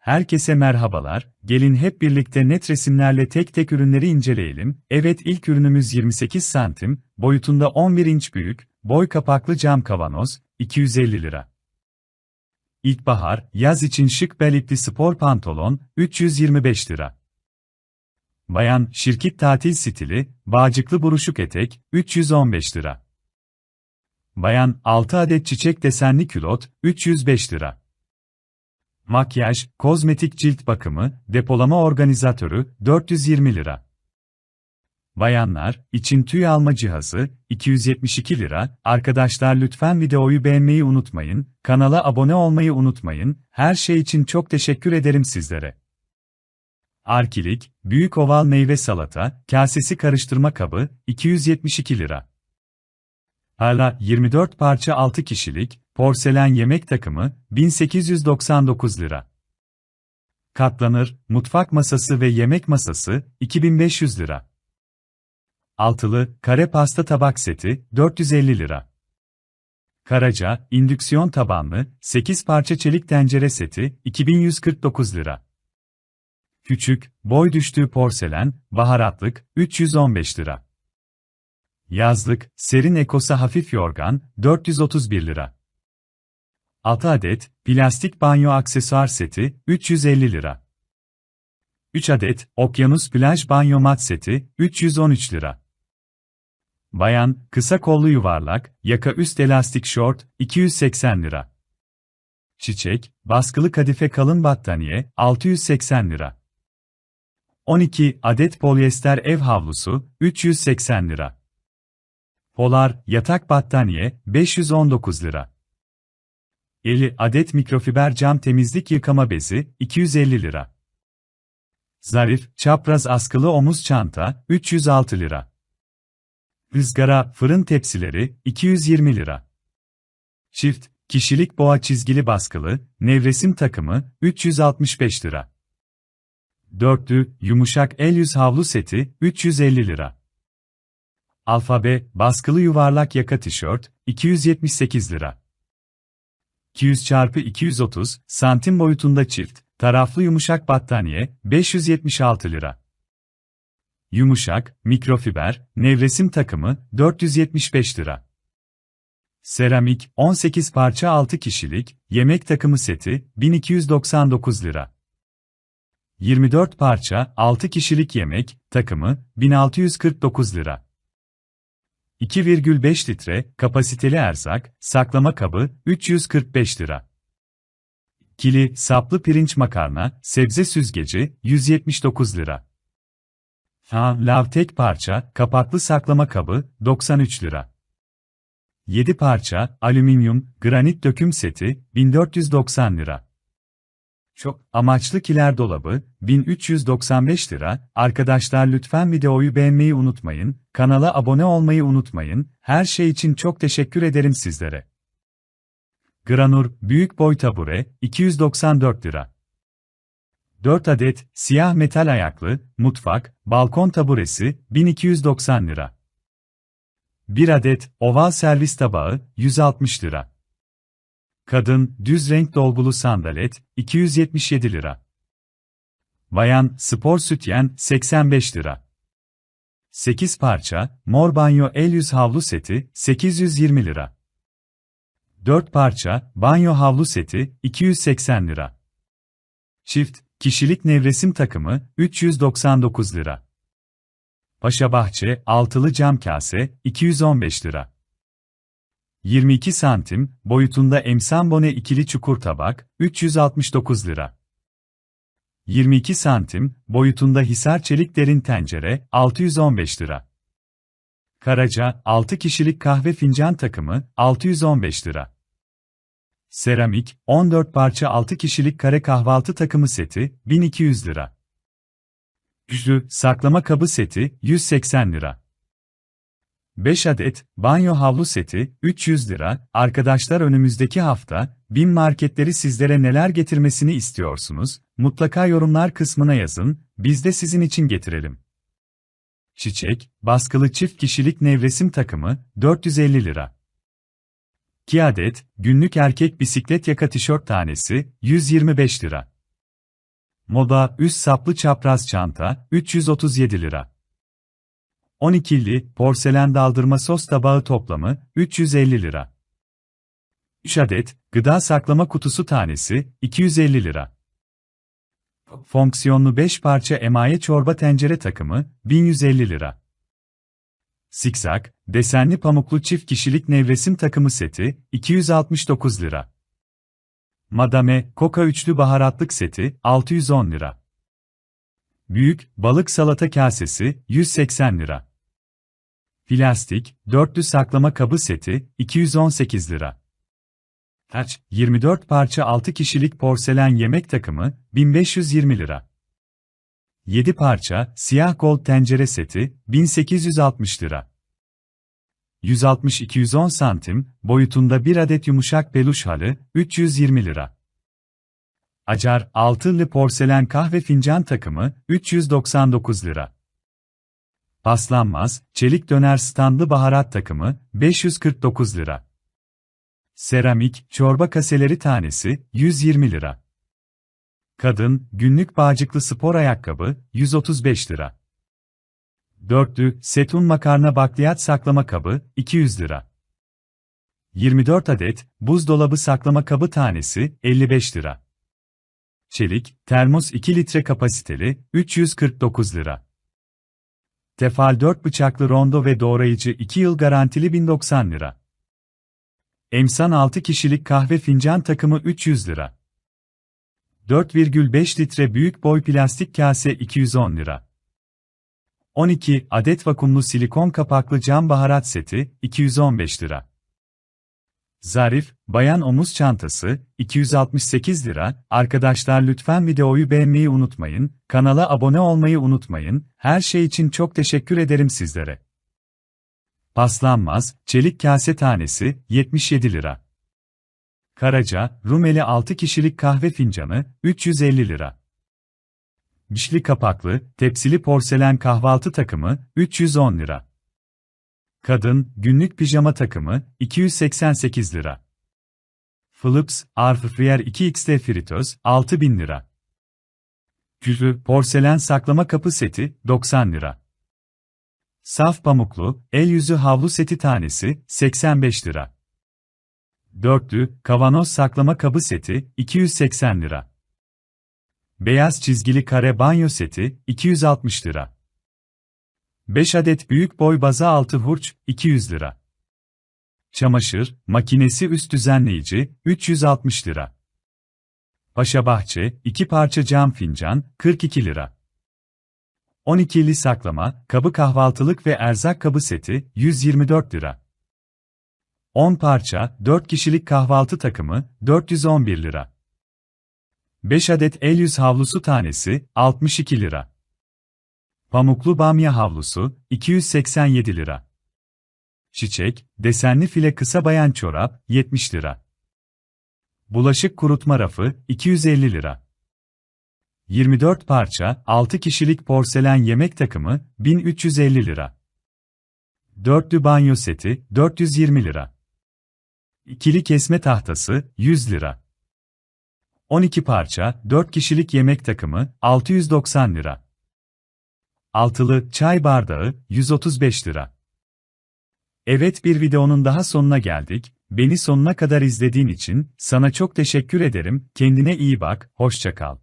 Herkese merhabalar, gelin hep birlikte net resimlerle tek tek ürünleri inceleyelim. Evet ilk ürünümüz 28 santim, boyutunda 11 inç büyük, boy kapaklı cam kavanoz, 250 lira. İlkbahar, yaz için şık bel ipli spor pantolon, 325 lira. Bayan, şirket tatil stili, bağcıklı buruşuk etek, 315 lira. Bayan, 6 adet çiçek desenli külot, 305 lira. Makyaj, kozmetik cilt bakımı, depolama organizatörü, 420 lira. Bayanlar, için tüy alma cihazı, 272 lira. Arkadaşlar lütfen videoyu beğenmeyi unutmayın, kanala abone olmayı unutmayın, her şey için çok teşekkür ederim sizlere. Arkilik, büyük oval meyve salata, kasesi karıştırma kabı, 272 lira. Hala 24 parça 6 kişilik, porselen yemek takımı, 1899 lira. Katlanır, mutfak masası ve yemek masası, 2500 lira. Altılı, kare pasta tabak seti, 450 lira. Karaca, indüksiyon tabanlı, 8 parça çelik tencere seti, 2149 lira. Küçük, boy düştüğü porselen, baharatlık, 315 lira. Yazlık, serin ekosa hafif yorgan, 431 lira. 6 adet, plastik banyo aksesuar seti, 350 lira. 3 adet, okyanus plaj banyo mat seti, 313 lira. Bayan, kısa kollu yuvarlak, yaka üst elastik şort, 280 lira. Çiçek, baskılı kadife kalın battaniye, 680 lira. 12 adet polyester ev havlusu, 380 lira. Polar, yatak battaniye, 519 lira. 50 adet mikrofiber cam temizlik yıkama bezi, 250 lira. Zarif, çapraz askılı omuz çanta, 306 lira. Rızgara, fırın tepsileri, 220 lira. Çift, kişilik boğa çizgili baskılı, nevresim takımı, 365 lira. Dörtlü, yumuşak el yüz havlu seti, 350 lira. Alfabe, baskılı yuvarlak yaka tişört, 278 lira. 200 çarpı 230 santim boyutunda çift, taraflı yumuşak battaniye, 576 lira. Yumuşak, mikrofiber, nevresim takımı, 475 lira. Seramik, 18 parça 6 kişilik, yemek takımı seti, 1299 lira. 24 parça, 6 kişilik yemek, takımı, 1649 lira. 2,5 litre, kapasiteli erzak, saklama kabı, 345 lira. Kili, saplı pirinç makarna, sebze süzgeci, 179 lira. Ha, lav tek parça, kapaklı saklama kabı, 93 lira. 7 parça, alüminyum, granit döküm seti, 1490 lira. Çok amaçlı kiler dolabı 1395 lira. Arkadaşlar lütfen videoyu beğenmeyi unutmayın, kanala abone olmayı unutmayın. Her şey için çok teşekkür ederim sizlere. Granur büyük boy tabure 294 lira. 4 adet siyah metal ayaklı mutfak balkon taburesi 1290 lira. 1 adet oval servis tabağı 160 lira. Kadın, düz renk dolgulu sandalet, 277 lira. Bayan, spor sütyen, 85 lira. 8 parça, mor banyo el yüz havlu seti, 820 lira. 4 parça, banyo havlu seti, 280 lira. Çift, kişilik nevresim takımı, 399 lira. Paşa Bahçe, altılı cam kase, 215 lira. 22 santim, boyutunda emsambone ikili çukur tabak, 369 lira. 22 santim, boyutunda hisar çelik derin tencere, 615 lira. Karaca, 6 kişilik kahve fincan takımı, 615 lira. Seramik, 14 parça 6 kişilik kare kahvaltı takımı seti, 1200 lira. Üçlü, saklama kabı seti, 180 lira. 5 adet banyo havlu seti 300 lira. Arkadaşlar önümüzdeki hafta bin marketleri sizlere neler getirmesini istiyorsunuz? Mutlaka yorumlar kısmına yazın. Biz de sizin için getirelim. Çiçek, baskılı çift kişilik nevresim takımı 450 lira. 2 adet günlük erkek bisiklet yaka tişört tanesi 125 lira. Moda üst saplı çapraz çanta 337 lira. 12'li porselen daldırma sos tabağı toplamı 350 lira. 3 adet gıda saklama kutusu tanesi 250 lira. Fonksiyonlu 5 parça emaye çorba tencere takımı 1150 lira. Siksak, desenli pamuklu çift kişilik nevresim takımı seti 269 lira. Madame Coca üçlü baharatlık seti 610 lira. Büyük balık salata kasesi 180 lira. Plastik dörtlü saklama kabı seti 218 lira. Taç 24 parça 6 kişilik porselen yemek takımı 1520 lira. 7 parça siyah gold tencere seti 1860 lira. 160-210 santim boyutunda bir adet yumuşak peluş halı 320 lira. Acar altınlı porselen kahve fincan takımı 399 lira. Paslanmaz çelik döner standlı baharat takımı 549 lira. Seramik çorba kaseleri tanesi 120 lira. Kadın günlük bağcıklı spor ayakkabı 135 lira. Dörtlü, setun makarna bakliyat saklama kabı, 200 lira. 24 adet, buzdolabı saklama kabı tanesi, 55 lira. Çelik, termos 2 litre kapasiteli, 349 lira. Tefal 4 bıçaklı rondo ve doğrayıcı 2 yıl garantili 1090 lira. Emsan 6 kişilik kahve fincan takımı 300 lira. 4,5 litre büyük boy plastik kase 210 lira. 12 adet vakumlu silikon kapaklı cam baharat seti 215 lira. Zarif, bayan omuz çantası 268 lira. Arkadaşlar lütfen videoyu beğenmeyi unutmayın, kanala abone olmayı unutmayın. Her şey için çok teşekkür ederim sizlere. Paslanmaz, çelik kase tanesi 77 lira. Karaca, Rumeli 6 kişilik kahve fincanı 350 lira. Bişli kapaklı, tepsili porselen kahvaltı takımı 310 lira. Kadın, günlük pijama takımı 288 lira. Philips Airfryer 2XT fritöz 6000 lira. Külü porselen saklama kapı seti 90 lira. Saf pamuklu el yüzü havlu seti tanesi 85 lira. Dörtlü kavanoz saklama kabı seti 280 lira. Beyaz çizgili kare banyo seti 260 lira. 5 adet büyük boy baza altı hurç 200 lira. Çamaşır makinesi üst düzenleyici 360 lira. Paşa Bahçe 2 parça cam fincan 42 lira. 12'li saklama kabı kahvaltılık ve erzak kabı seti 124 lira. 10 parça 4 kişilik kahvaltı takımı 411 lira. 5 adet el yüz havlusu tanesi 62 lira. Pamuklu bamya havlusu 287 lira. Çiçek, desenli file kısa bayan çorap 70 lira. Bulaşık kurutma rafı 250 lira. 24 parça 6 kişilik porselen yemek takımı 1350 lira. Dörtlü banyo seti 420 lira. İkili kesme tahtası 100 lira. 12 parça, 4 kişilik yemek takımı, 690 lira. Altılı çay bardağı, 135 lira. Evet bir videonun daha sonuna geldik. Beni sonuna kadar izlediğin için sana çok teşekkür ederim. Kendine iyi bak, hoşça kal.